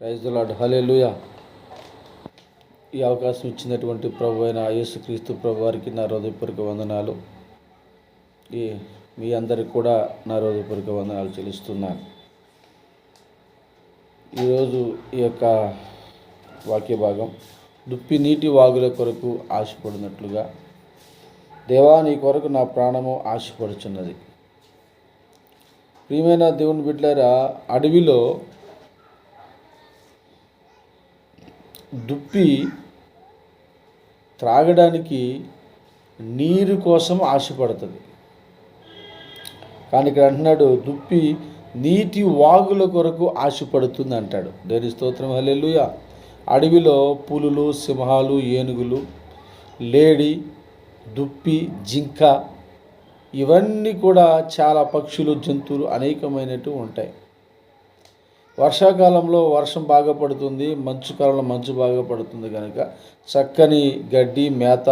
Praise lord hallelujah ఈ అవకాశం ఇచ్చినటువంటి ప్రభు అయిన యేసుక్రీస్తు ప్రభు వారికి నా హృదయపూర్వక వందనాలు. ఈ మీ అందరికి కూడా నా హృదయపూర్వక వందనాలు చెల్లిస్తున్నాను. ఈరోజు ఈ యొక్క వాక్య భాగం దుప్పి నీటి వాగుల కొరకు ఆశపడినట్లుగా దేవా నీ కొరకు నా ప్రాణము ఆశపడుచున్నది. ప్రియమైన దేవుని బిడ్డారా అడవిలో దుప్పి త్రాగడానికి నీరు కోసం ఆశపడుతుంది. కానీ ఇక్కడ అంటున్నాడు దుప్పి నీటి వాగుల కొరకు ఆశపడుతుంది అంటాడు. దేని స్తోత్రం హల్లెలూయా. అడవిలో పులులు సింహాలు ఏనుగులు లేడి దుప్పి జింక ఇవన్నీ కూడా చాలా పక్షులు జంతువులు అనేకమైనట్టు ఉంటాయి. వర్షాకాలంలో వర్షం బాగా పడుతుంది మంచు కాలంలో మంచు బాగా పడుతుంది కనుక చక్కని గడ్డి మేత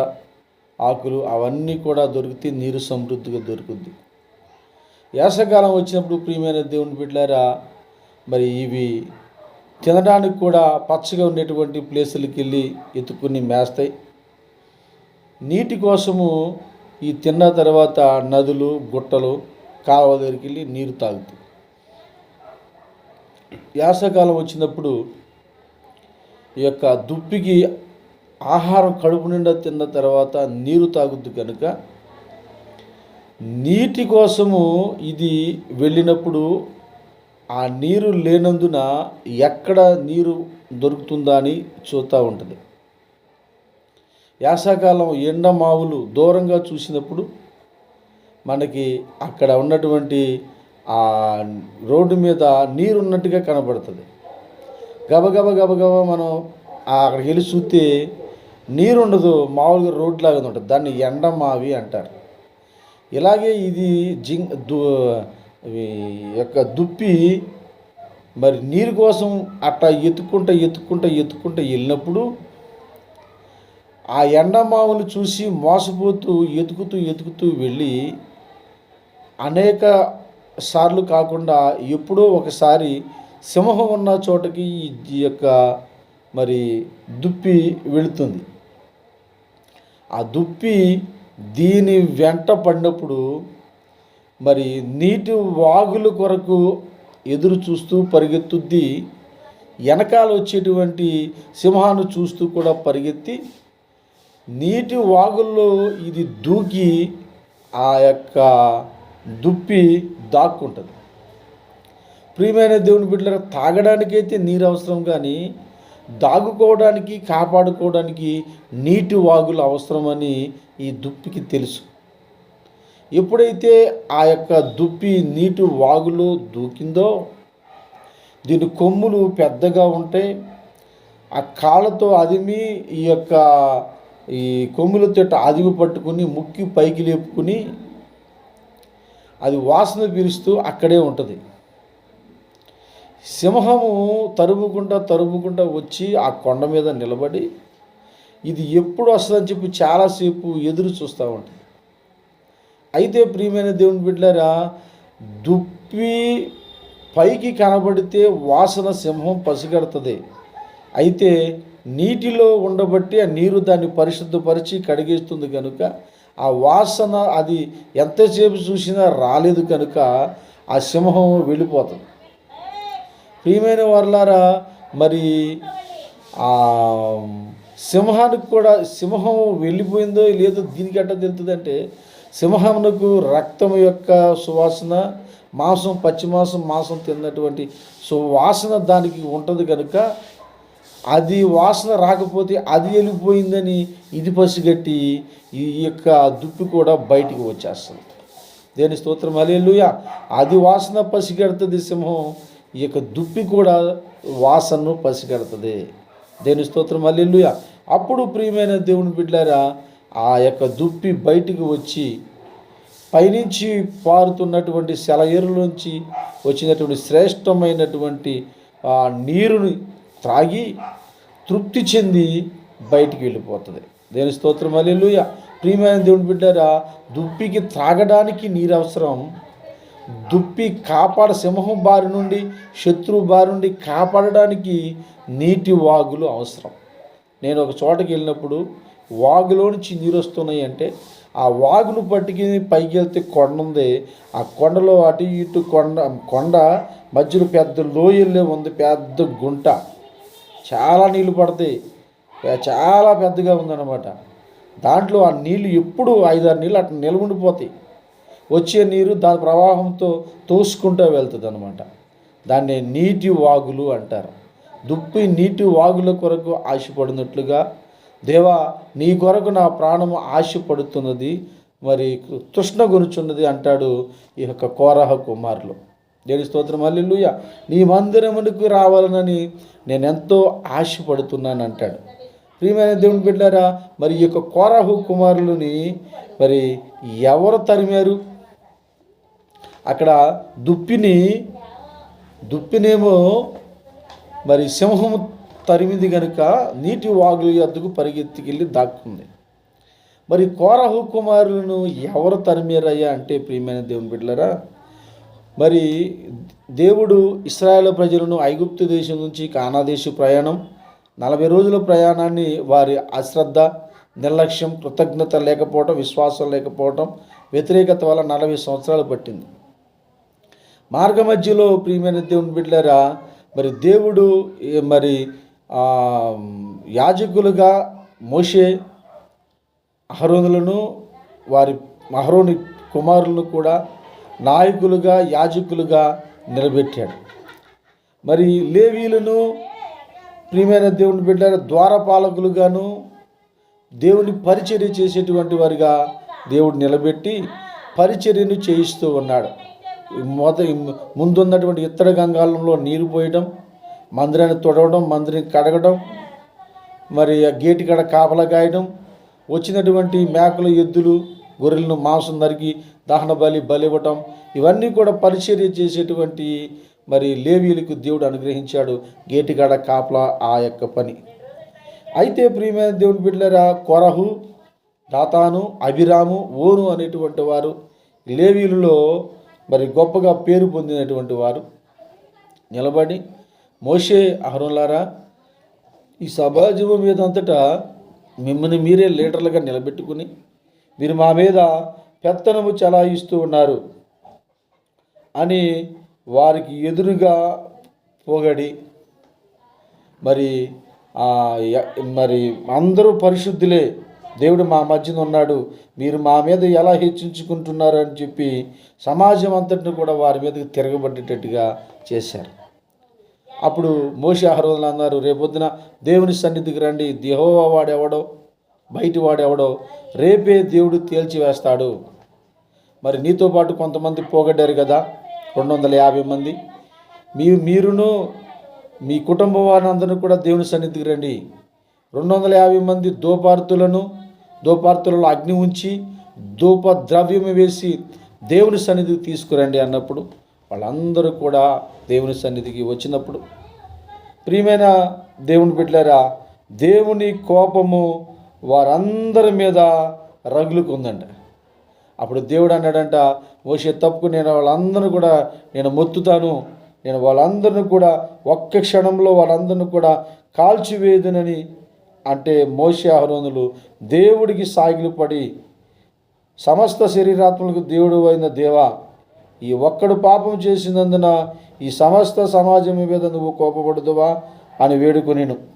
ఆకులు అవన్నీ కూడా దొరికితే నీరు సమృద్ధిగా దొరుకుద్ది. వేసవకాలం వచ్చినప్పుడు ప్రియమైన దేవుని బిడ్డారా మరి ఇవి తినడానికి కూడా పచ్చగా ఉండేటువంటి ప్లేసులకి వెళ్ళి ఎత్తుకుని మేస్తాయి. నీటి కోసము ఈ తిన్న తర్వాత నదులు గుట్టలు కాలువ దగ్గరికి వెళ్ళి నీరు తాగుతాయి. వేసవకాలం వచ్చినప్పుడు ఈ యొక్క దుప్పికి ఆహారం కడుపు నిండా తిన్న తర్వాత నీరు తాగుద్ది కనుక నీటి కోసము ఇది వెళ్ళినప్పుడు ఆ నీరు లేనందున ఎక్కడ నీరు దొరుకుతుందా అని చూస్తూ ఉంటుంది. వేసవకాలం ఎండ మావులు దూరంగా చూసినప్పుడు మనకి అక్కడ ఉన్నటువంటి ఆ రోడ్డు మీద నీరు ఉన్నట్టుగా కనబడుతుంది గబగబ గబగబ మనం ఆ అక్కడికి వెళ్ళి చూస్తే నీరు ఉండదు మామూలుగా రోడ్ లాగా ఉంటుంది. దాన్ని ఎండమావి అంటారు. ఇలాగే ఇది జింగ్ దు యొక్క దుప్పి మరి నీరు కోసం అట్టా ఎత్తుకుంటా ఎత్తుకుంటా ఎత్తుకుంటా వెళ్ళినప్పుడు ఆ ఎండమావులు చూసి మోసపోతూ ఎతుకుతూ ఎతుకుతూ వెళ్ళి అనేక సార్లు కాకుండా ఎప్పుడో ఒకసారి సింహం ఉన్న చోటకి ఈ యొక్క మరి దుప్పి వెళుతుంది. ఆ దుప్పి దీని వెంట పడినప్పుడు మరి నీటి వాగుల కొరకు ఎదురు చూస్తూ పరిగెత్తుద్ది వెనకాల వచ్చేటువంటి సింహాన్ని చూస్తూ కూడా పరిగెత్తి నీటి వాగుల్లో ఇది దూకి ఆ యొక్క దుప్పి దాక్కుంటుంది. ప్రియమైన దేవుని బిడ్డలకు తాగడానికైతే నీరు అవసరం కానీ దాగుకోవడానికి కాపాడుకోవడానికి నీటి వాగులు అవసరమని ఈ దుప్పికి తెలుసు. ఎప్పుడైతే ఆ యొక్క దుప్పి నీటి వాగులో దూకిందో దీని కొమ్ములు పెద్దగా ఉంటాయి. ఆ కాళ్ళతో అదిమి ఈ యొక్క ఈ కొమ్ములతో అదిమి పట్టుకుని ముక్కి పైకి లేపుకుని అది వాసన పీలుస్తూ అక్కడే ఉంటుంది. సింహము తరుముకుంటా తరుముకుంటా వచ్చి ఆ కొండ మీద నిలబడి ఇది ఎప్పుడు వస్తుందని చెప్పి చాలాసేపు ఎదురు చూస్తూ ఉంటుంది. అయితే ప్రియమైన దేవుని బిడ్డారా దుప్పి పైకి కనబడితే వాసన సింహం పసిగడుతుంది. అయితే నీటిలో ఉండబట్టి ఆ నీరు దాన్ని పరిశుద్ధపరిచి కడిగేస్తుంది కనుక ఆ వాసన అది ఎంతసేపు చూసినా రాలేదు కనుక ఆ సింహం వెళ్ళిపోతుంది. ప్రియమైన వర్లారా మరి ఆ సింహానికి కూడా సింహం వెళ్ళిపోయిందో లేదో దీనికి ఎట్ట తెలుతుందంటే సింహమునకు రక్తం యొక్క సువాసన మాంసం పచ్చి మాంసం మాంసం తిన్నటువంటి సువాసన దానికి ఉంటుంది కనుక అది వాసన రాకపోతే అది వెళ్ళిపోయిందని ఇది పసిగట్టి ఈ యొక్క దుప్పి కూడా బయటికి వచ్చేస్తుంది. దేని స్తోత్రం అలేలుయ అది వాసన పసిగడుతుంది సింహం ఈ యొక్క దుప్పి కూడా వాసనను పసిగడుతుంది. దేని స్తోత్రం అల్లెలుయ అప్పుడు ప్రియమైన దేవుని బిడ్డారా ఆ యొక్క దుప్పి బయటికి వచ్చి పైనుంచి పారుతున్నటువంటి సెలయేరులోంచి వచ్చినటువంటి శ్రేష్టమైనటువంటి ఆ నీరుని త్రాగి తృప్తి చెంది బయటికి వెళ్ళిపోతుంది. దేని స్తోత్రం అల్లెలుయ ప్రియమైన దేవుని బిడ్డారా దుప్పికి త్రాగడానికి నీరు అవసరం దుప్పి కాపాడ సింహం బారి నుండి శత్రువు బారి నుండి కాపాడడానికి నీటి వాగులు అవసరం. నేను ఒక చోటకి వెళ్ళినప్పుడు వాగులో నుంచి నీరు వస్తున్నాయి అంటే ఆ వాగును పట్టుకుని పైకి వెళ్తే కొండ ఉంది. ఆ కొండలో అటు ఇటు కొండ కొండ మధ్యలో పెద్ద లోయల్లో ఉంది పెద్ద గుంట. చాలా నీళ్ళు పడతాయి. చాలా పెద్దగా ఉందన్నమాట. దాంట్లో ఆ నీళ్ళు ఎప్పుడు ఐదారు నీళ్ళు అట్లా నిలబడిపోతాయి వచ్చే నీరు దాని ప్రవాహంతో తోసుకుంటూ వెళ్తుంది అనమాట దాన్ని నీటి వాగులు అంటారు. దుప్పి నీటి వాగుల కొరకు ఆశపడినట్లుగా దేవా నీ కొరకు నా ప్రాణము ఆశపడుతున్నది మరి తృష్ణ గురుచున్నది అంటాడు ఈ యొక్క కోరహ కుమారులు. దేని స్తోత్రం అల్లుయ్య నీ మందిరమునికి రావాలనని నేను ఎంతో ఆశపడుతున్నాను అంటాడు. ప్రియమైన దేవుని బిడ్డారా మరి ఈ యొక్క కోరాహు కుమారులని మరి ఎవరు తరిమారు? అక్కడ దుప్పిని దుప్పినేమో మరి సింహము తరిమింది కనుక నీటి వాగులు ఎద్దుకు పరిగెత్తికెళ్ళి దాక్కుంది. మరి కోరహు కుమారులను ఎవరు తరిమారయ్యా అంటే ప్రియమైన దేవుని బిడ్డలరా మరి దేవుడు ఇస్రాయేల్ ప్రజలను ఐగుప్తు దేశం నుంచి కానాదేశ ప్రయాణం నలభై రోజుల ప్రయాణాన్ని వారి అశ్రద్ధ నిర్లక్ష్యం కృతజ్ఞత లేకపోవటం విశ్వాసం లేకపోవటం వ్యతిరేకత వల్ల నలభై సంవత్సరాలు పట్టింది. మార్గ మధ్యలో ప్రియమైన దేవుని బిడ్డరా మరి దేవుడు మరి యాజకులుగా మోషే అహరోనులను వారి అహరోని కుమారులను కూడా నాయకులుగా యాజకులుగా నిలబెట్టాడు. మరి లేవీలను ప్రియమైన దేవుని బిడ్డ ద్వారపాలకులుగాను దేవుని పరిచర్య చేసేటువంటి వారిగా దేవుడు నిలబెట్టి పరిచర్యను చేయిస్తూ ఉన్నాడు. మొద ముందున్నటువంటి ఇత్తడి గంగాలంలో నీరు పోయడం మందిరాన్ని తొడవడం మందిరాన్ని కడగడం మరి ఆ గేటు కడ కాపలా కాయడం వచ్చినటువంటి మేకలు ఎద్దులు గొర్రెలను మాంసం నరికి దహన బలి బలి ఇవ్వటం ఇవన్నీ కూడా పరిచర్య చేసేటువంటి మరి లేవీలకు దేవుడు అనుగ్రహించాడు. గేటుగాడ కాపలా ఆ యొక్క పని. అయితే ప్రియమైన దేవుని బిడ్డలారా కొరహు దాతాను అభిరాము ఓను అనేటువంటి వారు లేవీలలో మరి గొప్పగా పేరు పొందినటువంటి వారు. నిలబడి మోషే అహరులారా ఈ సమాజం మీద అంతటా మిమ్మల్ని మీరే లీడర్లుగా నిలబెట్టుకుని మీరు మా మీద పెత్తనము చలాయిస్తూ ఉన్నారు అని వారికి ఎదురుగా పొగడి. మరి మరి అందరూ పరిశుద్ధులే దేవుడు మా మధ్యన ఉన్నాడు మీరు మా మీద ఎలా హెచ్చించుకుంటున్నారు అని చెప్పి సమాజం అంతటిని కూడా వారి మీదకి తిరగబడేటట్టుగా చేశారు. అప్పుడు మోషి ఆహారంలో అన్నారు రేపొద్దున దేవుని సన్నిధికి రండి దేహోవా వాడెవడో బయటివాడెవడో? రేపే దేవుడు తేల్చివేస్తాడు. మరి నీతో పాటు కొంతమంది పోగడ్డారు కదా? రెండు వందల యాభై మంది. మీ మీరును మీ కుటుంబం వారిని కూడా దేవుని సన్నిధికి రండి. రెండు వందల యాభై మంది దోపార్తులను దోపార్తులలో అగ్ని ఉంచి దూప ద్రవ్యము వేసి దేవుని సన్నిధికి తీసుకురండి అన్నప్పుడు వాళ్ళందరూ కూడా దేవుని సన్నిధికి వచ్చినప్పుడు. ప్రియమైన దేవుని బిడ్డలారా దేవుని కోపము వారందరి మీద రగులుకుందంట అప్పుడు దేవుడు అన్నాడంట మోసే తప్పుకు నేను వాళ్ళందరిని కూడా నేను మొత్తుతాను. నేను వాళ్ళందరిని కూడా ఒక్క క్షణంలో వాళ్ళందరిని కూడా కాల్చివేదునని అంటే మోసే ఆహ్రోనులు దేవుడికి సాగిలు పడి సమస్త శరీరాత్మలకు దేవుడు అయిన దేవా ఈ ఒక్కడు పాపం చేసినందున ఈ సమస్త సమాజం మీద నువ్వు కోపపడదువా? అని వేడుకొనిను.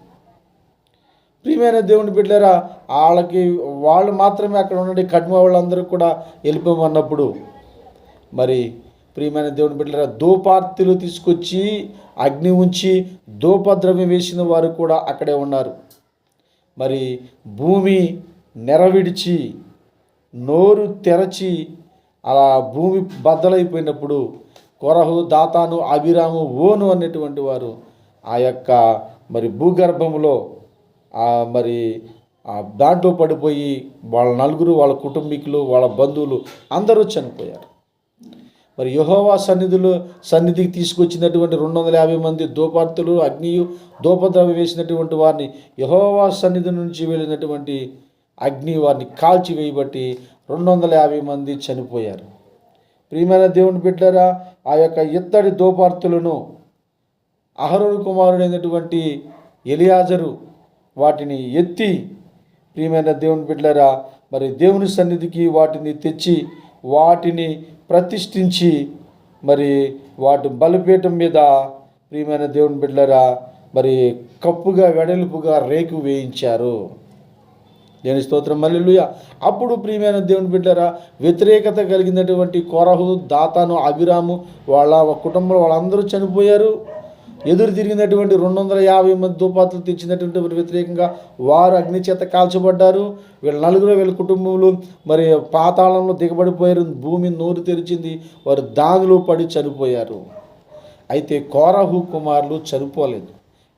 ప్రియమైన దేవుని బిడ్డలారా వాళ్ళకి వాళ్ళు మాత్రమే అక్కడ ఉండండి. కడ్మ వాళ్ళందరూ కూడా వెళ్ళిపోమన్నప్పుడు. మరి ప్రియమైన దేవుని బిడ్డలారా దోపార్తులు తీసుకొచ్చి అగ్ని ఉంచి దోపద్రవ్యం వేసిన వారు కూడా అక్కడే ఉన్నారు. మరి భూమి నెరవిడిచి నోరు తెరచి అలా భూమి బద్దలైపోయినప్పుడు కొరహు దాతాను అభిరాము ఓను అనేటువంటి వారు ఆ యొక్క మరి భూగర్భంలో మరి ఆ దాంట్లో పడిపోయి వాళ్ళ నలుగురు వాళ్ళ కుటుంబీకులు వాళ్ళ బంధువులు అందరూ చనిపోయారు. మరి యహోవా సన్నిధిలో సన్నిధికి తీసుకొచ్చినటువంటి రెండు వందల యాభై మంది దోపార్తులు అగ్నియు దోపద్రవ్యం వేసినటువంటి వారిని యహోవా సన్నిధి నుంచి వెళ్ళినటువంటి అగ్ని వారిని కాల్చి వేయబట్టి రెండు వందల యాభై మంది చనిపోయారు. ప్రియమైన దేవుని బిడ్డరా ఆ యొక్క ఇత్తడి దోపార్తులను అహరోను కుమారుడైనటువంటి ఎలియాజరు వాటిని ఎత్తి ప్రియమైన దేవుని బిడ్డలరా మరి దేవుని సన్నిధికి వాటిని తెచ్చి వాటిని ప్రతిష్ఠించి మరి వాటి బలిపీఠం మీద ప్రియమైన దేవుని బిడ్డలరా మరి కప్పుగా వెడల్పుగా రేకు వేయించారు. దేని స్తోత్రం మల్లెలుయ అప్పుడు ప్రియమైన దేవుని బిడ్డరా వ్యతిరేకత కలిగినటువంటి కొరహు దాతాను అభిరాము వాళ్ళ కుటుంబంలో వాళ్ళందరూ చనిపోయారు. ఎదురు తిరిగినటువంటి రెండు వందల యాభై మంది దుపాతులు తెచ్చినటువంటి వారి వ్యతిరేకంగా వారు అగ్ని చేత కాల్చబడ్డారు. వీళ్ళ నలుగురు వీళ్ళ కుటుంబంలో మరి పాతాళంలో దిగబడిపోయారు. భూమి నోరు తెరిచింది. వారు దానిలో పడి చనిపోయారు. అయితే కోరాహు కుమారులు చనిపోలేదు.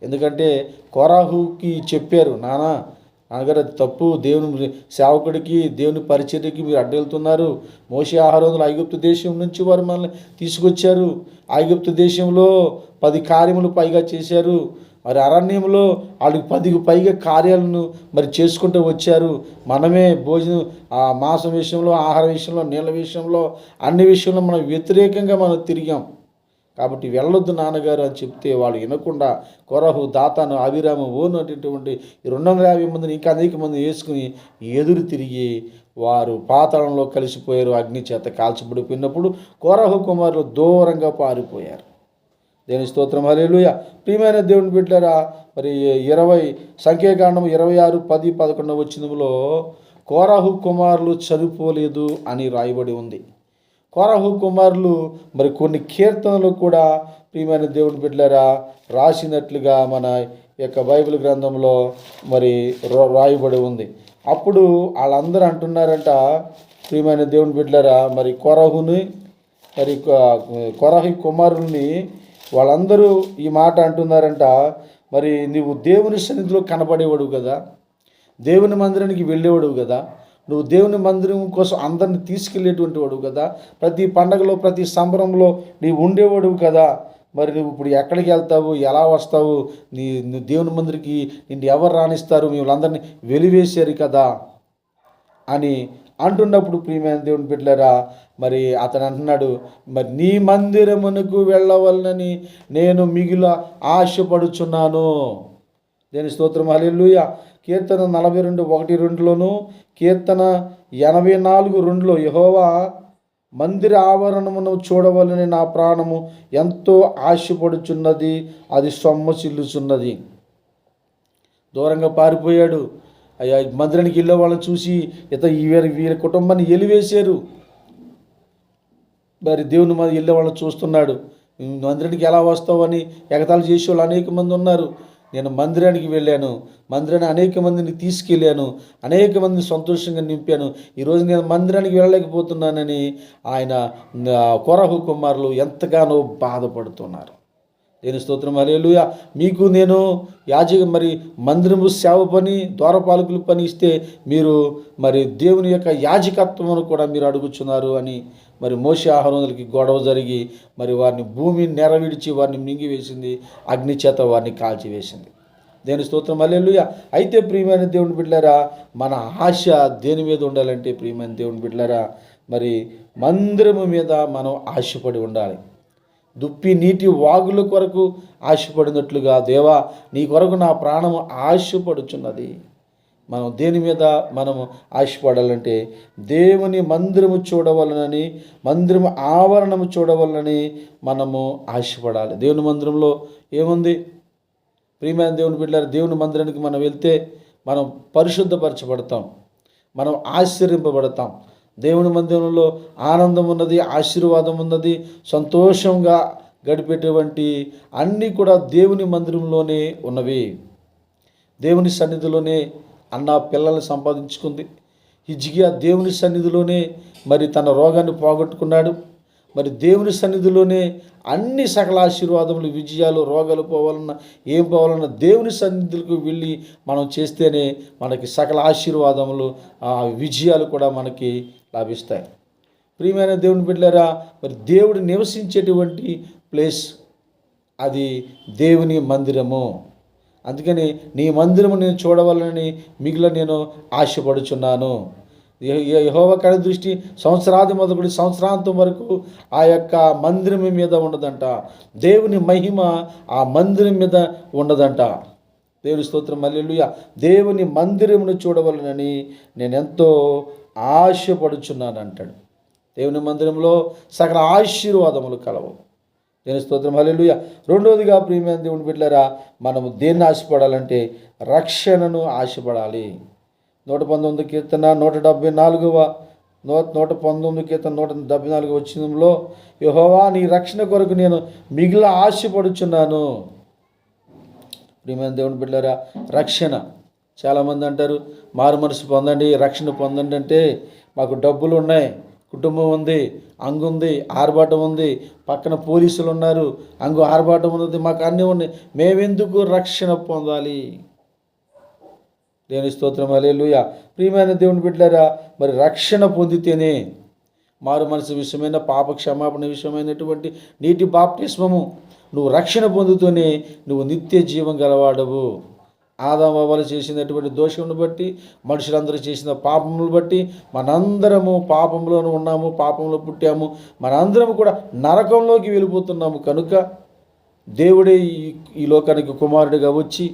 ఎందుకంటే కోరాహుకి చెప్పారు నానా నాన్నగారు అది తప్పు. దేవుని సేవకుడికి దేవుని పరిచర్యకి మీరు అడ్డెళ్తున్నారు. మోసే ఆహారంలో ఐగుప్తు దేశం నుంచి వారు మనల్ని తీసుకొచ్చారు. ఐగుప్తు దేశంలో పది కార్యములు పైగా చేశారు. మరి అరణ్యంలో వాళ్ళకి పదికి పైగా కార్యాలను మరి చేసుకుంటూ వచ్చారు. మనమే భోజనం ఆ మాంసం విషయంలో ఆహార విషయంలో నీళ్ళ విషయంలో అన్ని విషయంలో మనం వ్యతిరేకంగా మనం తిరిగాం. కాబట్టి వెళ్ళొద్దు నాన్నగారు అని చెప్తే వాళ్ళు వినకుండా కొరహు దాతాను అవిరాము ఓను అనేటువంటి రెండు వందల యాభై మందిని ఇంకా అనేక మంది వేసుకుని ఎదురు తిరిగి వారు పాతాళంలో కలిసిపోయారు. అగ్ని చేత కాల్చబడిపోయినప్పుడు కొరహు కుమారులు దూరంగా పారిపోయారు. దేని స్తోత్రం. హలేలుయ ప్రియమైన దేవుని బిడ్డరా మరి ఇరవై సంఖ్యాకాండం ఇరవై ఆరు పది పదకొండవ వచ్చినములో కోరాహు కుమారులు చనిపోలేదు అని రాయబడి ఉంది. కోరాహు కుమారులు మరి కొన్ని కీర్తనలు కూడా ప్రియమైన దేవుని బిడ్డలారా రాసినట్లుగా మన యొక్క బైబిల్ గ్రంథంలో మరి రాయబడి ఉంది. అప్పుడు వాళ్ళందరూ అంటున్నారంట ప్రియమైన దేవుని బిడ్డలారా మరి కొరహుని మరి కొరహి కుమారుల్ని వాళ్ళందరూ ఈ మాట అంటున్నారంట మరి నువ్వు దేవుని సన్నిధిలో కనబడేవాడు కదా దేవుని మందిరానికి వెళ్ళేవాడు కదా నువ్వు దేవుని మందిరం కోసం అందరిని తీసుకెళ్ళేటువంటి వాడు కదా ప్రతి పండగలో ప్రతి సంబరంలో నీవు ఉండేవాడు కదా మరి నువ్వు ఇప్పుడు ఎక్కడికి వెళ్తావు ఎలా వస్తావు నీ నువ్వు దేవుని మందిరికి నిన్ను ఎవరు రాణిస్తారు వీళ్ళందరినీ వెలివేశారు కదా అని అంటున్నప్పుడు ప్రియమైన దేవుని బిడ్డలరా మరి అతను అంటున్నాడు మరి నీ మందిరమునకు వెళ్ళవలనని నేను మిగిల ఆశపడుచున్నాను. దేని స్తోత్రం? హల్లెలూయ. కీర్తన నలభై రెండు ఒకటి రెండులోను కీర్తన ఎనభై నాలుగు రెండులో యహోవా మందిర ఆవరణమును చూడవలని నా ప్రాణము ఎంతో ఆశపడుచున్నది అది సొమ్మసిల్లుచున్నది దూరంగా పారిపోయాడు. అయ్యా మందిరానికి వెళ్ళే వాళ్ళని చూసి ఇత వీరి వీరి కుటుంబాన్ని ఎలివేశారు. మరి దేవుని మీద వెళ్ళే వాళ్ళని చూస్తున్నాడు. మందిరానికి ఎలా వస్తావని అని ఎగతాళి చేసే వాళ్ళు అనేక మంది ఉన్నారు. నేను మందిరానికి వెళ్ళాను. మందిరాన్ని అనేక మందిని తీసుకెళ్ళాను. అనేక మందిని సంతోషంగా నింపాను. ఈరోజు నేను మందిరానికి వెళ్ళలేకపోతున్నానని ఆయన కొరహు కుమారులు ఎంతగానో బాధపడుతున్నారు. దేని స్తోత్రం. అరేలుయ మీకు నేను యాజక మరి మందిరము సేవ పని ద్వారపాలకులు పని ఇస్తే మీరు మరి దేవుని యొక్క యాజకత్వమును కూడా మీరు అడుగుచున్నారు అని మరి మోసే ఆహారంలోకి గొడవ జరిగి మరి వారిని భూమి నెరవిడిచి వారిని మింగివేసింది అగ్నిచేత వారిని కాల్చివేసింది. దేని స్తోత్రం. అల్లెలుయ అయితే ప్రియమైన దేవుని బిడ్డలారా మన ఆశ దేని మీద ఉండాలంటే ప్రియమైన దేవుని బిడ్డలారా మరి మందిరము మీద మనం ఆశపడి ఉండాలి. దుప్పి నీటి వాగుల కొరకు ఆశపడినట్లుగా దేవా నీ కొరకు నా ప్రాణము ఆశపడుచున్నది. మనం దేని మీద మనము ఆశపడాలంటే దేవుని మందిరము చూడవలనని మందిరము ఆవరణము చూడవలనని మనము ఆశపడాలి. దేవుని మందిరంలో ఏముంది? ప్రియమైన దేవుని బిడ్డారు దేవుని మందిరానికి మనం వెళ్తే మనం పరిశుద్ధపరచబడతాం. మనం ఆశ్చర్యింపబడతాం దేవుని మందిరంలో ఆనందం ఉన్నది ఆశీర్వాదం ఉన్నది సంతోషంగా గడిపేటువంటి అన్నీ కూడా దేవుని మందిరంలోనే ఉన్నవి. దేవుని సన్నిధిలోనే అన్న పిల్లల్ని సంపాదించుకుంది. హిజ్గియా దేవుని సన్నిధిలోనే మరి తన రోగాన్ని పోగొట్టుకున్నాడు. మరి దేవుని సన్నిధిలోనే అన్ని సకల ఆశీర్వాదములు విజయాలు రోగాలు పోవాలన్నా ఏం పోవాలన్నా దేవుని సన్నిధులకు వెళ్ళి మనం చేస్తేనే మనకి సకల ఆశీర్వాదములు ఆ విజయాలు కూడా మనకి లభిస్తాయి. ప్రియమైన దేవుని బిడ్డారా మరి దేవుడు నివసించేటువంటి ప్లేస్ అది దేవుని మందిరము. అందుకని నీ మందిరము నేను చూడవాలని మిగిలిన నేను ఆశపడుచున్నాను. యహోవ కని దృష్టి సంవత్సరాది మొదలుకొని సంవత్సరాంతం వరకు ఆ యొక్క మందిరం మీద ఉండదంట. దేవుని మహిమ ఆ మందిరం మీద ఉండదంట. దేవుని స్తోత్రం మల్లెలుయ దేవుని మందిరమును చూడవలనని నేను ఎంతో ఆశపడుచున్నాను అంటాడు దేవుని మందిరంలో సకల ఆశీర్వాదములు కలవు. దేవుని స్తోత్రం హల్లెలూయ. రెండవదిగా ప్రియమైన దేవుని బిడ్డలారా మనము దేన్ని ఆశపడాలంటే రక్షణను ఆశపడాలి. నూట పంతొమ్మిది కీర్తన నూట డెబ్బై నాలుగవ నూట నూట పంతొమ్మిది కీర్తన నూట డెబ్బై నాలుగు వచ్చినంలో యహోవా నీ రక్షణ కొరకు నేను మిగిలిన ఆశపడుచున్నాను. ప్రియమైన దేవుని బిడ్డారా రక్షణ. చాలామంది అంటారు మారు మనసు పొందండి రక్షణ పొందండి అంటే మాకు డబ్బులు ఉన్నాయి కుటుంబం ఉంది అంగు ఉంది ఆర్భాటం ఉంది పక్కన పోలీసులు ఉన్నారు అంగు ఆర్భాటం ఉంది మాకు అన్నీ ఉన్నాయి. మేమెందుకు రక్షణ పొందాలి? దేవుని స్తోత్రం అలేలుయ ప్రియమైన దేవుని బిడ్డారా మరి రక్షణ పొందితేనే మారు మనసు విషయమైన పాప క్షమాపణ విషయమైనటువంటి నీటి బాప్టిస్మము నువ్వు రక్షణ పొందుతూనే నువ్వు నిత్య జీవం గలవాడవు. ఆదామవాలు చేసినటువంటి దోషమును బట్టి మనుషులందరూ చేసిన పాపములు బట్టి మనందరము పాపంలోనూ ఉన్నాము పాపంలో పుట్టాము మనందరము కూడా నరకంలోకి వెళ్ళిపోతున్నాము. కనుక దేవుడే ఈ ఈ లోకానికి కుమారుడిగా వచ్చి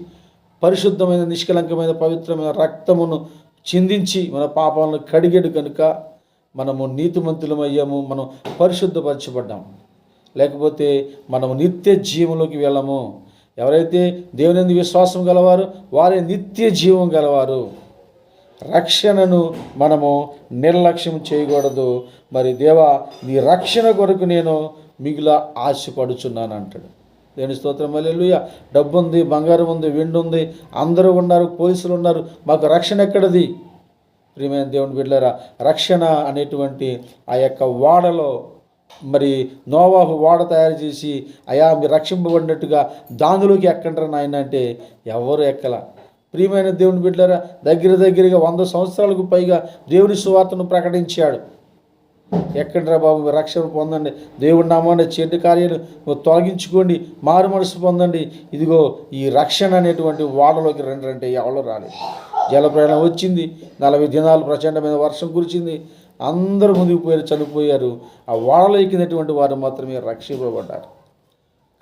పరిశుద్ధమైన నిష్కలంకమైన పవిత్రమైన రక్తమును చిందించి మన పాపాలను కడిగాడు కనుక మనము నీతిమంతులమయ్యాము మనం పరిశుద్ధపరచబడ్డాము. లేకపోతే మనము నిత్య జీవంలోకి వెళ్ళము. ఎవరైతే దేవుని విశ్వాసం గలవారు వారే నిత్య జీవం గలవారు. రక్షణను మనము నిర్లక్ష్యం చేయకూడదు. మరి దేవా నీ రక్షణ కొరకు నేను మిగిల ఆశపడుచున్నాను అంటాడు. దేవుని స్తోత్రం. మళ్ళీ డబ్బు ఉంది బంగారం ఉంది విండు ఉంది అందరూ ఉన్నారు పోలీసులు ఉన్నారు మాకు రక్షణ ఎక్కడది? ప్రియమైన దేవుని బిడ్డలారా రక్షణ అనేటువంటి ఆ యొక్క వాడలో మరి నోవాహు వాడ తయారు చేసి అయా మీరు రక్షింపబడినట్టుగా దానిలోకి ఎక్కంటారు నాయన అంటే ఎవరు ఎక్కల? ప్రియమైన దేవుని బిడ్డలారా దగ్గర దగ్గరగా వంద సంవత్సరాలకు పైగా దేవుని సువార్తను ప్రకటించాడు. ఎక్కడరా బాబు రక్షణ పొందండి. దేవుడి నామాన్ని చెడ్డ కార్యాలు తొలగించుకోండి మారు మనసు పొందండి. ఇదిగో ఈ రక్షణ అనేటువంటి వాడలోకి రండి అంటే ఎవరు రాలేదు. జల ప్రయాణం వచ్చింది నలభై దినాలు ప్రచండమైన వర్షం కురిచింది అందరూ ముందుకు చనిపోయారు. ఆ వాడలో ఎక్కినటువంటి వారు మాత్రమే రక్షింపబడ్డారు.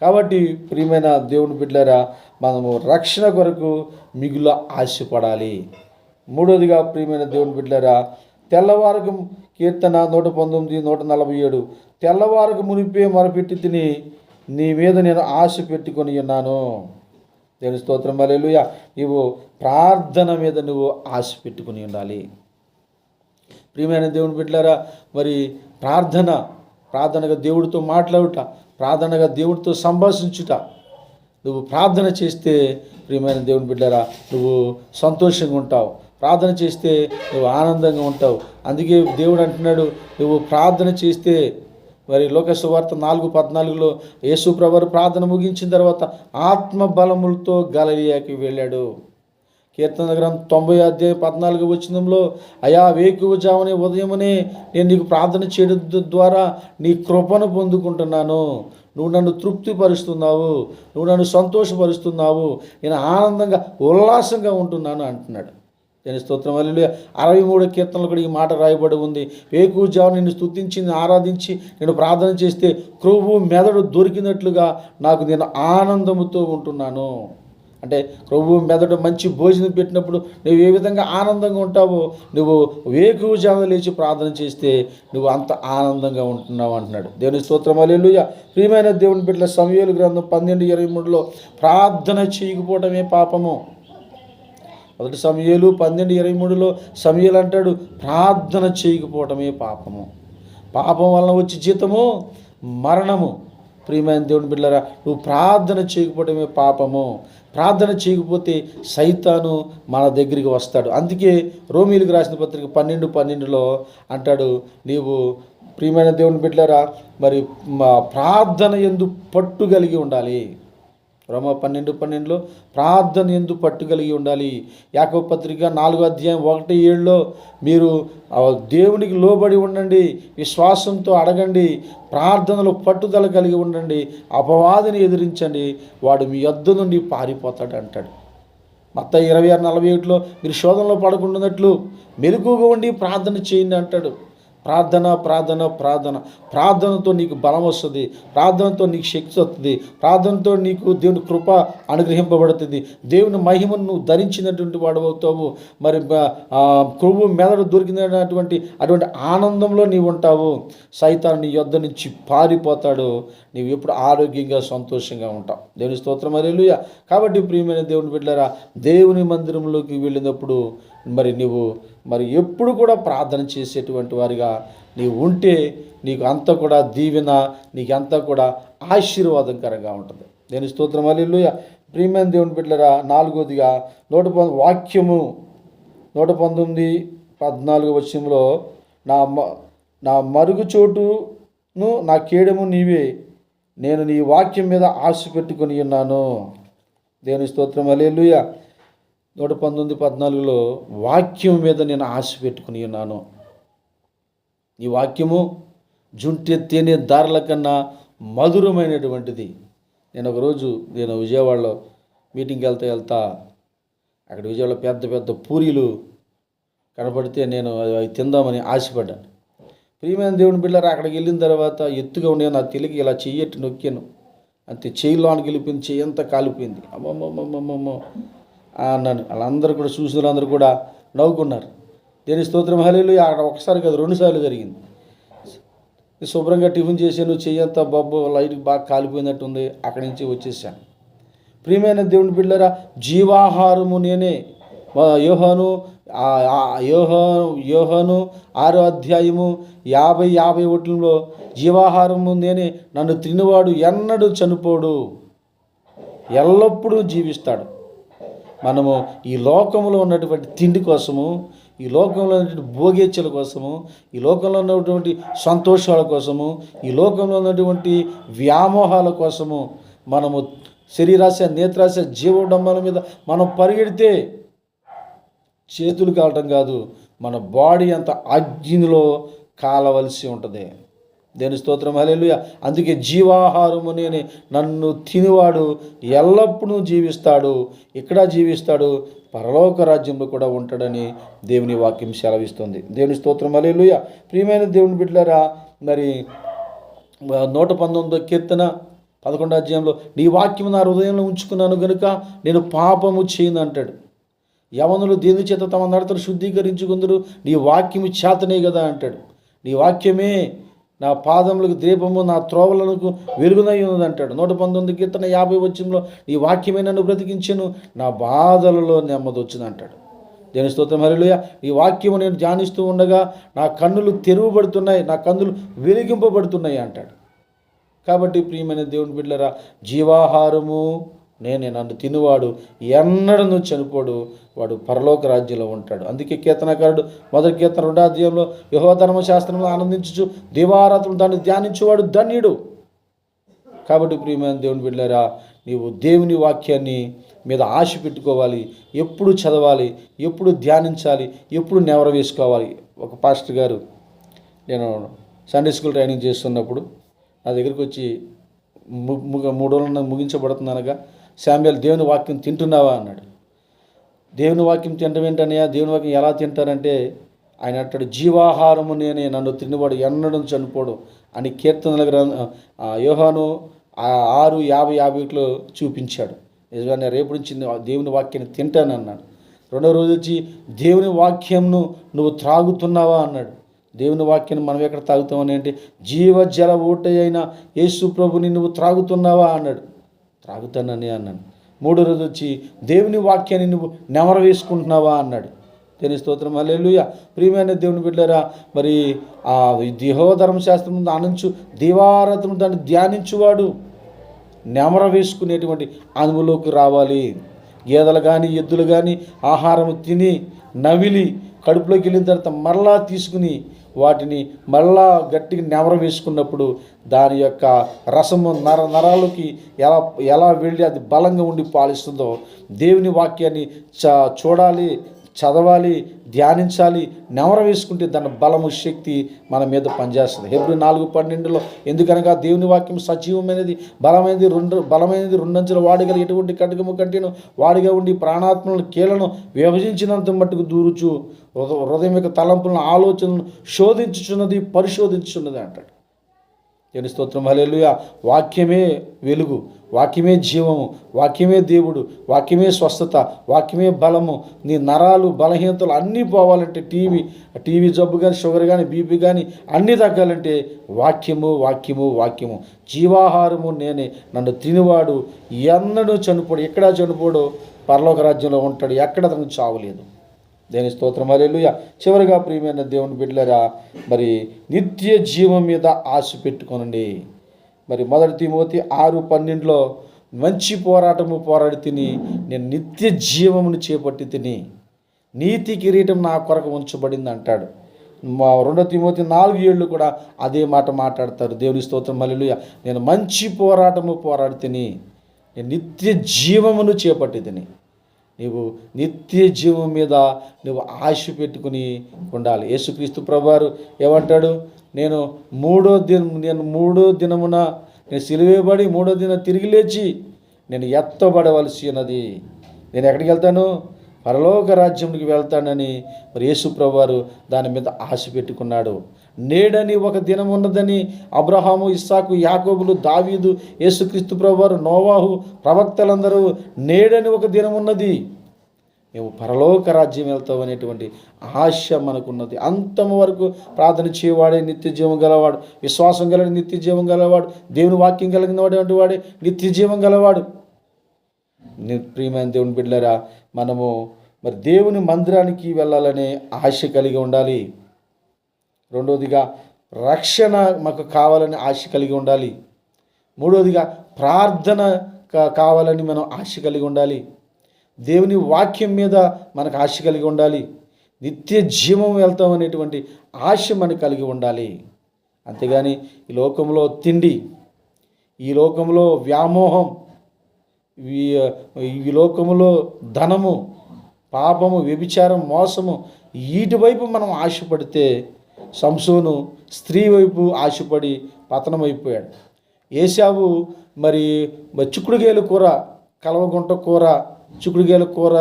కాబట్టి ప్రియమైన దేవుని బిడ్డలారా మనము రక్షణ కొరకు మిగుల ఆశపడాలి. మూడోదిగా ప్రియమైన దేవుని బిడ్డలారా తెల్లవారకు కీర్తన నూట పంతొమ్మిది నూట నలభై ఏడు. తెల్లవారికి మునిపే మొరపెట్టి తిని నీ మీద నేను ఆశ పెట్టుకొని ఉన్నాను. దేని స్తోత్రం. వలెలుయ నువ్వు ప్రార్థన మీద నువ్వు ఆశ పెట్టుకుని ఉండాలి. ప్రియమైన దేవుని బిడ్డలారా మరి ప్రార్థన ప్రార్థనగా దేవుడితో మాట్లాడుట ప్రార్థనగా దేవుడితో సంభాషించుట నువ్వు ప్రార్థన చేస్తే ప్రియమైన దేవుని బిడ్డరా నువ్వు సంతోషంగా ఉంటావు. ప్రార్థన చేస్తే నువ్వు ఆనందంగా ఉంటావు. అందుకే దేవుడు అంటున్నాడు నువ్వు ప్రార్థన చేస్తే మరి లోక నాలుగు పద్నాలుగులో యేసు ప్రభు ప్రార్థన ముగించిన తర్వాత ఆత్మ బలములతో గలలియాకి వెళ్ళాడు. కీర్తన గ్రంథం తొంభై అధ్యాయం పద్నాలుగు వచ్చినంలో అయా వేకువజామునే ఉదయమునే నేను నీకు ప్రార్థన చేయడం ద్వారా నీ కృపను పొందుకుంటున్నాను. నువ్వు నన్ను తృప్తిపరుస్తున్నావు నువ్వు నన్ను సంతోషపరుస్తున్నావు. నేను ఆనందంగా ఉల్లాసంగా ఉంటున్నాను అంటున్నాడు. దేని స్తోత్రం. వల్ల అరవై మూడు కీర్తనలు కూడా ఈ మాట రాయబడి ఉంది. వేకుజావు నిన్ను స్థుతించి ఆరాధించి నేను ప్రార్థన చేస్తే క్రొవ్వు మెదడు దొరికినట్లుగా నాకు నేను ఆనందముతో ఉంటున్నాను. అంటే క్రొవ్వు మెదడు మంచి భోజనం పెట్టినప్పుడు నువ్వు ఏ విధంగా ఆనందంగా ఉంటావో నువ్వు వేకువజాము లేచి ప్రార్థన చేస్తే నువ్వు అంత ఆనందంగా ఉంటున్నావు అంటున్నాడు. దేవుని స్తోత్రం. అల్లెలుయ ప్రియమైన దేవుని బిడ్డల సమయాలు గ్రంథం పన్నెండు ఇరవై మూడులో ప్రార్థన చేయకపోవటమే పాపము. మొదటి సమయలు పన్నెండు ఇరవై మూడులో సమయాలు అంటాడు ప్రార్థన చేయకపోవటమే పాపము. పాపం వలన వచ్చి జీతము మరణము. ప్రియమైన దేవుని బిడ్డలారా నువ్వు ప్రార్థన చేయకపోవడమే పాపము. ప్రార్థన చేయకపోతే సైతాను మన దగ్గరికి వస్తాడు. అందుకే రోమిలకు రాసిన పత్రిక పన్నెండు పన్నెండులో అంటాడు నీవు ప్రియమైన దేవుని బిడ్డలారా మరి మా ప్రార్థన ఎందు పట్టు కలిగి ఉండాలి. రోమ పన్నెండు పన్నెండులో ప్రార్థన ఎందు పట్టుగలిగి ఉండాలి. యాకవ పత్రిక నాలుగో అధ్యాయం ఒకటి ఏడులో మీరు దేవునికి లోబడి ఉండండి విశ్వాసంతో అడగండి ప్రార్థనలో పట్టుదల కలిగి ఉండండి అపవాదిని ఎదిరించండి వాడు మీ యొద్ద నుండి పారిపోతాడు అంటాడు మొత్తం ఇరవై ఆరు నలభై ఏడులో మీరు శోధనలో పడకుండాన్నట్లు మెలకుగా ఉండి ప్రార్థన చేయండి అంటాడు. ప్రార్థన ప్రార్థన ప్రార్థన. ప్రార్థనతో నీకు బలం వస్తుంది. ప్రార్థనతో నీకు శక్తి వస్తుంది. ప్రార్థనతో నీకు దేవుని కృప అనుగ్రహింపబడుతుంది. దేవుని మహిమను నువ్వు ధరించినటువంటి వాడు అవుతావు. మరి క్రువు మెదడు దొరికినటువంటి అటువంటి ఆనందంలో నీవు ఉంటావు. సైతాన్ని నీ యొద్ధ నుంచి పారిపోతాడు. నీవు ఎప్పుడు ఆరోగ్యంగా సంతోషంగా ఉంటావు. దేవుని స్తోత్రం అరేలుయ కాబట్టి ప్రియమైన దేవుని బిడ్డారా దేవుని మందిరంలోకి వెళ్ళినప్పుడు మరి నీవు మరి ఎప్పుడు కూడా ప్రార్థన చేసేటువంటి వారిగా నీవు ఉంటే నీకు అంతా కూడా దీవెన నీకు అంతా కూడా ఆశీర్వాదకరంగా ఉంటుంది. దేని స్తోత్రం అల్లు ప్రియమైన దేవుని బిడ్డలరా నాలుగోదిగా నూట పంతొమ్మిది వాక్యము నూట పంతొమ్మిది పద్నాలుగు వచ్చంలో నా మ నా మరుగుచోటును నా కేడము నీవే నేను నీ వాక్యం మీద ఆశ పెట్టుకొని ఉన్నాను. దేవుని స్తోత్రం అల్లేలుయ నూట పంతొమ్మిది పద్నాలుగులో వాక్యం మీద నేను ఆశ పెట్టుకుని ఉన్నాను. ఈ వాక్యము జుంటి తేనె దారుల కన్నా మధురమైనటువంటిది. నేను ఒకరోజు నేను విజయవాడలో మీటింగ్కి వెళ్తా వెళ్తా అక్కడ విజయవాడలో పెద్ద పెద్ద పూరీలు కనపడితే నేను అవి తిందామని ఆశపడ్డాను. ప్రియమైన దేవుని బిళ్ళారా అక్కడికి వెళ్ళిన తర్వాత ఎత్తుగా ఉండే నా తెలికి ఇలా చెయ్యట్టు నొక్కాను. అంతే చేయిలోనికి వెళ్ళిపోయింది చెయ్యంతా కాలిపోయింది. అమ్మమ్మమ్మమ్మమ్మో అన్నాను. వాళ్ళందరూ కూడా చూసిన వాళ్ళందరూ కూడా నవ్వుకున్నారు. దేని స్తోత్రం హలీలు అక్కడ ఒకసారి కాదు రెండుసార్లు జరిగింది. శుభ్రంగా టిఫిన్ చేశాను చెయ్యంతా బాబు లైట్ బాగా కాలిపోయినట్టుంది అక్కడి నుంచి వచ్చేసాను. ప్రియమైన దేవుని బిడ్డరా జీవాహారము నేనే. యోహను యోహ యోహను ఆరో అధ్యాయము యాభై యాభై ఒకటిలో జీవాహారము నేనే నన్ను తినివాడు ఎన్నడూ చనిపోడు ఎల్లప్పుడూ జీవిస్తాడు. మనము ఈ లోకంలో ఉన్నటువంటి తిండి కోసము ఈ లోకంలో ఉన్నటువంటి భోగేచ్ఛల కోసము ఈ లోకంలో ఉన్నటువంటి సంతోషాల కోసము ఈ లోకంలో ఉన్నటువంటి వ్యామోహాల కోసము మనము శరీరాశ నేత్రాశ జీవడంబాల మీద మనం పరిగెడితే చేతులు కావటం కాదు మన బాడీ అంత అగ్నిలో కాలవలసి ఉంటుంది. దేని స్తోత్రం? హల్లెలూయ. అందుకే జీవాహారము నేను. నన్ను తినివాడు ఎల్లప్పుడూ జీవిస్తాడు. ఇక్కడ జీవిస్తాడు? పరలోక రాజ్యంలో కూడా ఉంటాడని దేవుని వాక్యం సెలవిస్తుంది. దేవుని స్తోత్రం. హల్లెలూయ. ప్రియమైన దేవుని బిడ్డలారా మరి నూట పంతొమ్మిదో కీర్తన పదకొండో అధ్యాయంలో నీ వాక్యం నా హృదయంలో ఉంచుకున్నాను గనుక నేను పాపము చేయను అంటాడు. యవనులు దేని చేత తమ నడతను శుద్ధీకరించుకుందరు నీ వాక్యము చేతనే కదా అంటాడు. నీ వాక్యమే నా పాదములకు దీపము నా త్రోవలకు వెలుగునై ఉన్నది అంటాడు నూట పంతొమ్మిది కీర్తన యాభై వచ్చంలో నీ వాక్యమే నన్ను బ్రతికించాను నా బాధలలో నెమ్మది వచ్చింది అంటాడు దేని స్తోత్రం హరిలుయ ఈ వాక్యము నేను ధ్యానిస్తూ ఉండగా నా కన్నులు తెరువబడుతున్నాయి నా కన్నులు వెలిగింపబడుతున్నాయి అంటాడు. కాబట్టి ప్రియమైన దేవుని బిడ్డలరా జీవాహారము నేనే నన్ను తినువాడు ఎన్నడను చనిపోడు వాడు పరలోక రాజ్యంలో ఉంటాడు. అందుకే కీర్తనకారుడు మొదటి కీర్తన రెండో అధ్యాయంలో యహో ధర్మశాస్త్రంలో ఆనందించు దీవారాత్రులు దాన్ని ధ్యానించువాడు ధన్యుడు. కాబట్టి ప్రియమైన దేవుని బిడ్డారా నీవు దేవుని వాక్యాన్ని మీద ఆశ పెట్టుకోవాలి ఎప్పుడు చదవాలి ఎప్పుడు ధ్యానించాలి ఎప్పుడు నెవర వేసుకోవాలి. ఒక పాస్టర్ గారు నేను సండే స్కూల్ ట్రైనింగ్ చేస్తున్నప్పుడు నా దగ్గరికి వచ్చి ము- మూడు రోజులు ముగించబడుతుందనగా శామ్యాలు దేవుని వాక్యం తింటున్నావా అన్నాడు. దేవుని వాక్యం తినడం ఏంటనయ్యా దేవుని వాక్యం ఎలా తింటారంటే ఆయన అంటాడు జీవాహారము నేనే నన్ను తిన్నవాడు ఎన్నడం చనిపోడు అని కీర్తనల గ్రంథ ఆ యోహాను ఆరు యాభై యాభై ఒకటిలో చూపించాడు. నిజమైన రేపు నుంచి దేవుని వాక్యాన్ని తింటానన్నాడు రెండో రోజు వచ్చి దేవుని వాక్యంను నువ్వు త్రాగుతున్నావా అన్నాడు. దేవుని వాక్యాన్ని మనం ఎక్కడ తాగుతామని అంటే జీవజల ఊట అయిన యేసు ప్రభుని నువ్వు త్రాగుతున్నావా అన్నాడు. త్రాగుతానని అన్నాను మూడో రోజు వచ్చి దేవుని వాక్యాన్ని నువ్వు నెమర వేసుకుంటున్నావా అన్నాడు. దేని స్తోత్రం. అల్లెలుయ ప్రియమైన దేవుని బిడ్డరా మరి ఆ దిహో ధర్మశాస్త్రం ఆనంచు దీవారథం దాన్ని ధ్యానించువాడు. నెమర వేసుకునేటువంటి అనుభవంలోకి రావాలి. గేదెలు కానీ ఎద్దులు కానీ ఆహారం తిని నవిలి కడుపులోకి వెళ్ళిన తర్వాత మరలా తీసుకుని వాటిని మళ్ళా గట్టిగా నెమర వేసుకున్నప్పుడు దాని యొక్క రసము నర నరాలకి ఎలా ఎలా వెళ్ళి అది బలంగా ఉండి పాలిస్తుందో దేవుని వాక్యాన్ని చ చూడాలి చదవాలి ధ్యానించాలి నెవర వేసుకుంటే దాని బలము శక్తి మన మీద పనిచేస్తుంది. హెబ్రి నాలుగు పన్నెండులో ఎందుకనగా దేవుని వాక్యం సజీవమైనది బలమైనది రెండు బలమైనది రెండంచెల వాడిగల ఎటువంటి కటకము కంటేను వాడిగా ఉండి ప్రాణాత్మలను కీలను విభజించినంత మట్టుకు దూరుచు. హృదయం యొక్క తలంపులను ఆలోచనలను శోధించుచున్నది పరిశోధించుచున్నది అంటాడు. దేవుని స్తోత్రం హల్లెలూయా. వాక్యమే వెలుగు వాక్యమే జీవము వాక్యమే దేవుడు వాక్యమే స్వస్థత వాక్యమే బలము. నీ నరాలు బలహీనతలు అన్నీ పోవాలంటే టీవీ టీవీ జబ్బు కానీ షుగర్ కానీ బీపీ కానీ అన్నీ తగ్గాలంటే వాక్యము వాక్యము వాక్యము. జీవాహారము నేనే నన్ను తినివాడు ఎన్నడూ చనిపోడు ఎక్కడా చనిపోడు పరలోక రాజ్యంలో ఉంటాడు ఎక్కడ అతనికి చావులేదు దేని స్తోత్రం? అలెలుయ చివరిగా ప్రియమైన దేవుని బిడ్డలరా మరి నిత్య జీవం మీద ఆశ పెట్టుకోనండి. మరి మొదటి తిమోతి ఆరు పన్నెండులో మంచి పోరాటము పోరాడి తిని నేను నిత్య జీవమును చేపట్టి తిని నీతి కిరీటం నా కొరకు ఉంచబడింది అంటాడు. మా రెండో తిమోతి నాలుగు ఏళ్ళు కూడా అదే మాట మాట్లాడతారు దేవుని స్తోత్రం హల్లెలూయా. నేను మంచి పోరాటము పోరాడి తిని నేను నిత్య జీవమును చేపట్టి తిని నీవు నిత్య జీవం మీద నువ్వు ఆశ పెట్టుకుని ఉండాలి. యేసుక్రీస్తు ప్రభువారు ఏమంటాడు? నేను మూడో దిన నేను మూడో దినమున నేను సిలువేయబడి మూడో దిన తిరిగి లేచి నేను ఎత్తబడవలసి ఉన్నది. నేను ఎక్కడికి వెళ్తాను? పరలోక రాజ్యంకి వెళ్తానని మరి యేసు ప్రభువారు దాని మీద ఆశ పెట్టుకున్నాడు. నేడని ఒక దినం ఉన్నదని అబ్రహాము ఇస్సాకు యాకోబులు దావీదు యేసుక్రీస్తు ప్రభువారు నోవాహు ప్రవక్తలందరూ నేడని ఒక దినం ఉన్నది. మేము పరలోక రాజ్యం వెళ్తాం అనేటువంటి ఆశ మనకున్నది. అంతము వరకు ప్రార్థన చేయవాడే నిత్య జీవం గలవాడు విశ్వాసం గల నిత్య జీవం గలవాడు దేవుని వాక్యం కలిగినటువంటి వాడే నిత్య జీవం గలవాడు. ప్రియమైన దేవుని బిడ్డలారా మనము మరి దేవుని మందిరానికి వెళ్ళాలనే ఆశ కలిగి ఉండాలి. రెండవదిగా రక్షణ మాకు కావాలని ఆశ కలిగి ఉండాలి. మూడవదిగా ప్రార్థన కావాలని మనం ఆశ కలిగి ఉండాలి. దేవుని వాక్యం మీద మనకు ఆశ కలిగి ఉండాలి. నిత్య జీవం వెళ్తాం అనేటువంటి ఆశ మనకు కలిగి ఉండాలి. అంతేగాని ఈ లోకంలో తిండి ఈ లోకంలో వ్యామోహం ఈ ఈ లోకములో ధనము పాపము వ్యభిచారం మోసము వీటి వైపు మనం ఆశపడితే సంసోను స్త్రీ వైపు ఆశపడి పతనమైపోయాడు. ఏసావు మరి మరి చిక్కుడుగేలు కూర కలవగుంట కూర చిక్కుడుగేల కూర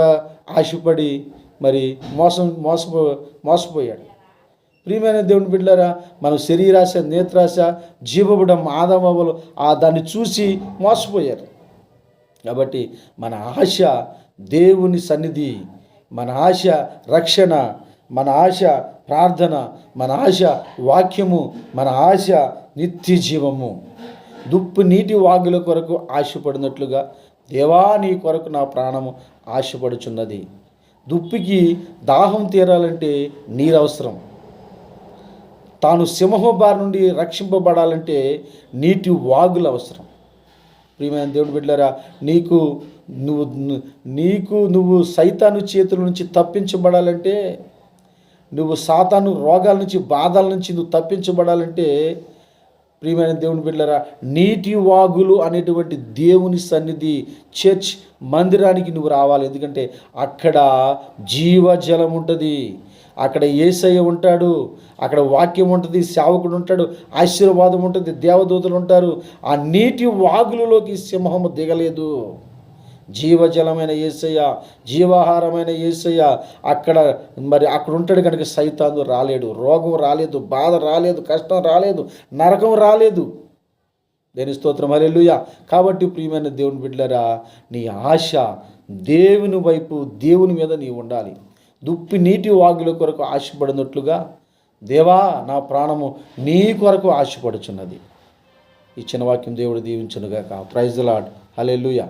ఆశపడి మరి మోసం మోసపో మోసపోయాడు. ప్రియమైన దేవుని బిడ్డలారా మనం శరీరాశ నేత్రాశ జీవబుడం ఆదమవలు ఆ దాన్ని చూసి మోసపోయారు. కాబట్టి మన ఆశ దేవుని సన్నిధి మన ఆశ రక్షణ మన ఆశ ప్రార్థన మన ఆశ వాక్యము మన ఆశ నిత్య జీవము. దుప్పు నీటి వాగుల కొరకు ఆశపడినట్లుగా దేవా నీ కొరకు నా ప్రాణము ఆశపడుచున్నది. దుప్పికి దాహం తీరాలంటే నీరు అవసరం తాను సింహం బారి నుండి రక్షింపబడాలంటే నీటి వాగులు అవసరం. ప్రియమైన దేవుడు బిడ్డారా నీకు నువ్వు నీకు నువ్వు సైతాను చేతుల నుంచి తప్పించబడాలంటే నువ్వు సాతాను రోగాల నుంచి బాధల నుంచి నువ్వు తప్పించబడాలంటే ప్రియమైన దేవుని బిడ్డలారా నీటి వాగులు అనేటువంటి దేవుని సన్నిధి చర్చ్ మందిరానికి నువ్వు రావాలి. ఎందుకంటే అక్కడ జీవజలం ఉంటుంది. అక్కడ ఏసయ్య ఉంటాడు అక్కడ వాక్యం ఉంటుంది సేవకుడు ఉంటాడు ఆశీర్వాదం ఉంటుంది దేవదూతలు ఉంటారు. ఆ నీటి వాగులలోకి సింహము దిగలేదు. జీవజలమైన ఏసయ్య జీవాహారమైన ఏసయ్య అక్కడ మరి అక్కడ ఉంటాడు కనుక సైతాను రాలేడు. రోగం రాలేదు బాధ రాలేదు కష్టం రాలేదు నరకం రాలేదు. దేని స్తోత్రం? హల్లెలూయా. కాబట్టి ప్రియమైన దేవుని బిడ్డరా నీ ఆశ దేవుని వైపు దేవుని మీద నీ ఉండాలి. దుప్పి నీటి వాగుల కొరకు ఆశపడినట్లుగా దేవా నా ప్రాణము నీ కొరకు ఆశపడుచున్నది. ఇచ్చిన వాక్యం దేవుడు దీవించునుగాక. Praise lord hallelujah.